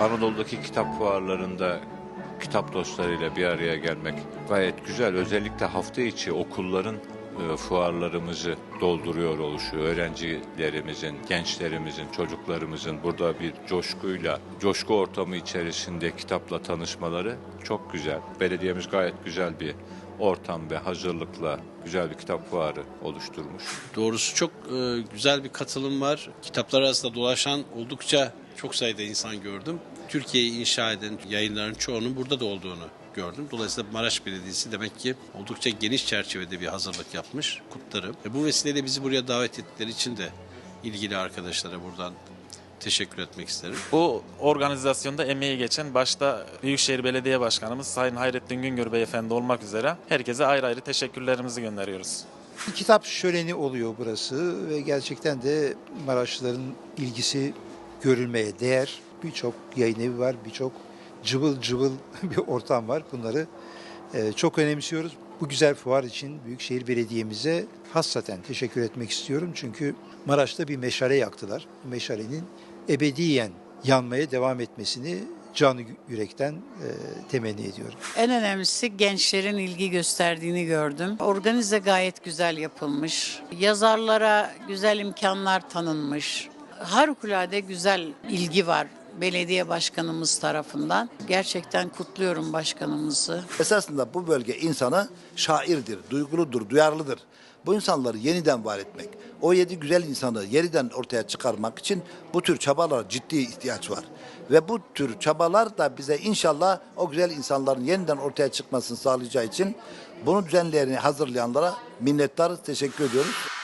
Anadolu'daki kitap fuarlarında kitap dostlarıyla bir araya gelmek gayet güzel. Özellikle hafta içi okulların fuarlarımızı dolduruyor oluşu, öğrencilerimizin, gençlerimizin, çocuklarımızın burada bir coşkuyla, coşku ortamı içerisinde kitapla tanışmaları çok güzel. Belediyemiz gayet güzel bir ortam ve hazırlıkla güzel bir kitap fuarı oluşturmuş. Doğrusu çok e, güzel bir katılım var. Kitaplar arasında dolaşan oldukça çok sayıda insan gördüm. Türkiye'yi inşa eden yayınların çoğunun burada da olduğunu gördüm. Dolayısıyla Maraş Belediyesi demek ki oldukça geniş çerçevede bir hazırlık yapmış. Kutlarım. E, bu vesileyle bizi buraya davet ettikleri için de ilgili arkadaşlara buradan teşekkür etmek isterim. Bu organizasyonda emeği geçen başta Büyükşehir Belediye Başkanımız Sayın Hayrettin Güngör Beyefendi olmak üzere herkese ayrı ayrı teşekkürlerimizi gönderiyoruz. Bir kitap şöleni oluyor burası ve gerçekten de Maraşlıların ilgisi görülmeye değer. Birçok yayın evi var, birçok cıvıl cıvıl bir ortam var. Bunları e, çok önemsiyoruz. Bu güzel fuar için Büyükşehir Belediye'mize hassaten teşekkür etmek istiyorum. Çünkü Maraş'ta bir meşale yaktılar. Bu meşalenin ebediyen yanmaya devam etmesini canı yürekten e, temenni ediyorum. En önemlisi gençlerin ilgi gösterdiğini gördüm. Organize gayet güzel yapılmış. Yazarlara güzel imkanlar tanınmış. Harikulade güzel ilgi var belediye başkanımız tarafından. Gerçekten kutluyorum başkanımızı. Esasında bu bölge insanı şairdir, duyguludur, duyarlıdır. Bu insanları yeniden var etmek, o yedi güzel insanı yeniden ortaya çıkarmak için bu tür çabalara ciddi ihtiyaç var. Ve bu tür çabalar da bize inşallah o güzel insanların yeniden ortaya çıkmasını sağlayacağı için bunu düzenleyeni hazırlayanlara minnettarız, teşekkür ediyoruz.